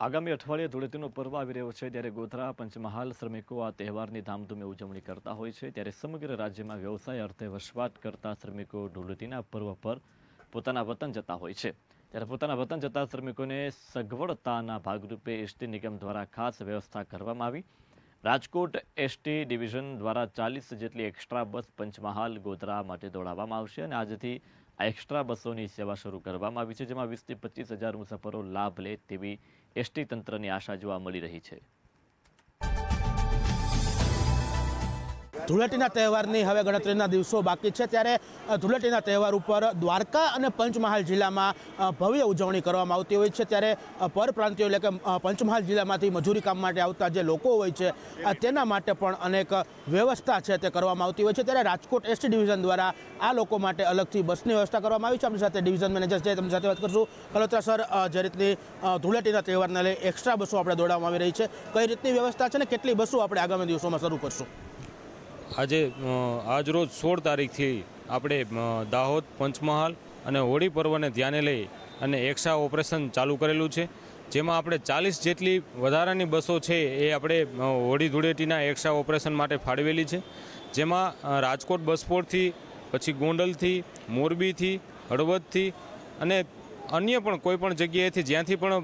આગામી અઠવાડિયે ધૂળેટીનો પર્વ આવી રહ્યો છે ત્યારે ગોધરા, પંચમહાલ શ્રમિકો આ તહેવારની ધામધૂમે ઉજવણી કરતા હોય છે. ત્યારે સમગ્ર રાજ્યમાં વ્યવસાય અર્થે વસવાટ કરતા શ્રમિકો ધૂળેટીના પર્વ પર પોતાના વતન જતા હોય છે. ત્યારે પોતાના વતન જતા શ્રમિકોને સગવડતાના ભાગરૂપે એસટી નિગમ દ્વારા ખાસ વ્યવસ્થા કરવામાં આવી. રાજકોટ એસટી ડિવિઝન દ્વારા ચાલીસ જેટલી એક્સ્ટ્રા બસ પંચમહાલ ગોધરા માટે દોડાવવામાં આવશે અને આજથી આ એક્સ્ટ્રા બસોની સેવા શરૂ કરવામાં આવી છે, જેમાં વીસથી પચીસ હજાર મુસાફરો લાભ લે તેવી એસટી તંત્રની આશા જોવા મળી રહી છે. ધૂળેટીના તહેવારની હવે ગણતરીના દિવસો બાકી છે ત્યારે ધૂળેટીના તહેવાર ઉપર દ્વારકા અને પંચમહાલ જિલ્લામાં ભવ્ય ઉજવણી કરવામાં આવતી હોય છે. ત્યારે પરપ્રાંતિયો એટલે કે પંચમહાલ જિલ્લામાંથી મજૂરી કામ માટે આવતા જે લોકો હોય છે તેના માટે પણ અનેક વ્યવસ્થા છે તે કરવામાં આવતી હોય છે. ત્યારે રાજકોટ એસટી ડિવિઝન દ્વારા આ લોકો માટે અલગથી બસની વ્યવસ્થા કરવામાં આવી છે. આપણી સાથે ડિવિઝન મેનેજર છે, તેમની સાથે વાત કરશું. કલોત્રા સર જે રીતની ધૂળેટીના તહેવારને લઈ એક્સ્ટ્રા બસો આપણે દોડાવવામાં આવી રહી છે. કઈ રીતની વ્યવસ્થા છે ને કેટલી બસો આપણે આગામી દિવસોમાં શરૂ કરશું? આજે આજરોજ આજ રોજ સોળ તારીખથી આપણે દાહોદ પંચમહાલ અને હોળી પર્વને ધ્યાને લઈ અને એક્સા ઓપરેશન ચાલુ કરેલું છે. જેમાં આપણે ચાલીસ જેટલી વધારાની બસો છે એ આપણે હોળી ધૂળેટીના એક્સા ઓપરેશન માટે ફાળવેલી છે. જેમાં રાજકોટ બસપોર્ટથી પછી ગોંડલથી, મોરબીથી, હળવદથી અને અન્ય પણ કોઈ પણ જગ્યાએથી જ્યાંથી પણ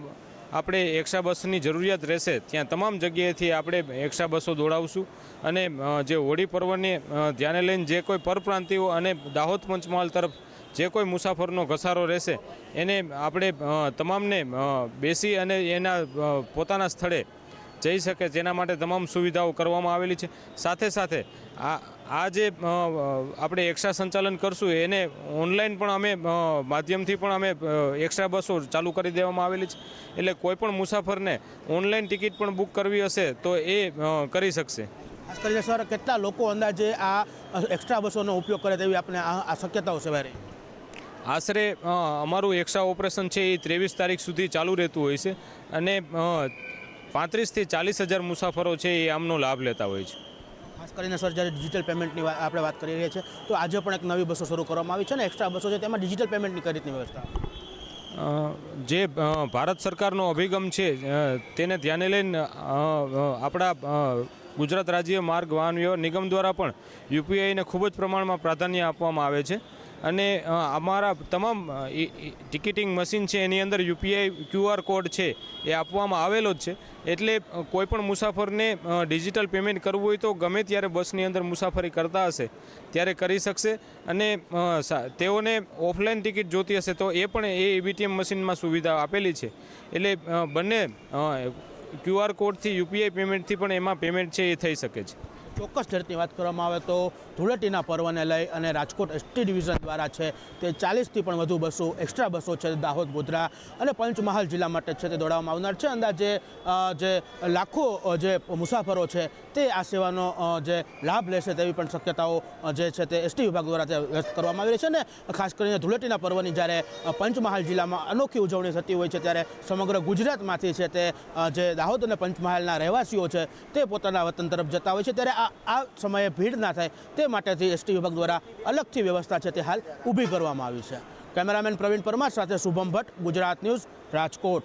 આપણે એક્સ્ટ્રા બસની જરૂરિયાત રહેશે, ત્યાં તમામ જગ્યાએથી આપણે એક્સ્ટ્રા બસો દોડાવશું. અને જે હોળી પર્વને ધ્યાને લઈને જે કોઈ પરપ્રાંતિઓ અને દાહોદ પંચમહાલ તરફ જે કોઈ મુસાફરનો ઘસારો રહેશે, એને આપણે તમામને બેસી અને એના પોતાના સ્થળે જઈ શકે જેના માટે તમામ સુવિધાઓ કરવામાં આવેલી છે. સાથે સાથે આ આ જે આપણે એક્સ્ટ્રા સંચાલન કરશું એને ઓનલાઈન પણ અમે માધ્યમથી પણ અમે એક્સ્ટ્રા બસો ચાલુ કરી દેવામાં આવેલી છે. એટલે કોઈ પણ મુસાફરને ઓનલાઈન ટિકિટ પણ બુક કરવી હશે તો એ કરી શકશે. ખાસ કરીને સર કેટલા લોકો અંદાજે આ એક્સ્ટ્રા બસોનો ઉપયોગ કરે તેવી આપણે આ આ શક્યતાઓ છે રહી આશરે અમારું એક્સ્ટ્રા ઓપરેશન છે એ ત્રેવીસ તારીખ સુધી ચાલુ રહેતું હોય છે. અને પાંત્રીસથી ચાલીસ હજાર મુસાફરો છે એ આમનો લાભ લેતા હોય છે. ખાસ કરીને સર જ્યારે ડિજિટલ પેમેન્ટની આપણે વાત કરી રહ્યા છીએ તો આજે પણ એક નવી બસો શરૂ કરવામાં આવી છે ને એક્સ્ટ્રા બસો છે તેમાં ડિજિટલ પેમેન્ટની કઈ રીતની વ્યવસ્થા? જે ભારત સરકારનો અભિગમ છે તેને ધ્યાને લઈને આપણા ગુજરાત રાજ્ય માર્ગ વાહન વ્યવહાર નિગમ દ્વારા પણ યુપીઆઈને ખૂબ જ પ્રમાણમાં પ્રાધાન્ય આપવામાં આવે છે. અને અમારા તમામ ટિકિટિંગ મશીન છે, એની અંદર યુપીઆઈ ક્યુઆર કોડ છે, એ આપવામાં આવેલો જ છે. એટલે કોઈપણ મુસાફરને ડિજિટલ પેમેન્ટ કરવું હોય તો ગમે ત્યારે બસની અંદર મુસાફરી કરતા હશે, ત્યારે કરી શકશે. અને તેઓને ઓફલાઈન ટિકિટ જોતી હશે તો એ પણ એ એબીટીએમ મશીનમાં સુવિધા આપેલી છે. એટલે બંને ક્યુઆર કોડથી, યુપીઆઈ પેમેન્ટથી પણ એમાં પેમેન્ટ છે એ થઈ શકે છે. ચોક્કસ ઝડપની વાત કરવામાં આવે તો ધૂળેટીના પર્વને લઈ અને રાજકોટ એસટી ડિવિઝન દ્વારા છે તે ચાલીસથી પણ વધુ બસો એક્સ્ટ્રા બસો છે દાહોદ, ગોધરા અને પંચમહાલ જિલ્લા માટે છે તે દોડાવવામાં આવનાર છે. અંદાજે જે લાખો જે મુસાફરો છે તે આ સેવાનો જે લાભ લેશે તેવી પણ શક્યતાઓ જે છે તે એસટી વિભાગ દ્વારા તે વ્યક્ત કરવામાં આવી રહી છે ને ખાસ કરીને ધૂળેટીના પર્વની જ્યારે પંચમહાલ જિલ્લામાં અનોખી ઉજવણી થતી હોય છે ત્યારે સમગ્ર ગુજરાતમાંથી છે તે જે દાહોદ અને પંચમહાલના રહેવાસીઓ છે તે પોતાના વતન તરફ જતા હોય છે. ત્યારે આ આ સમયે ભીડ ના થાય તે માટેથી એસટી વિભાગ દ્વારા અલગથી વ્યવસ્થા છે તે હાલ ઊભી કરવામાં આવી છે. કેમેરામેન પ્રવીણ પરમાર સાથે શુભમ ભટ્ટ, ગુજરાત ન્યૂઝ, રાજકોટ.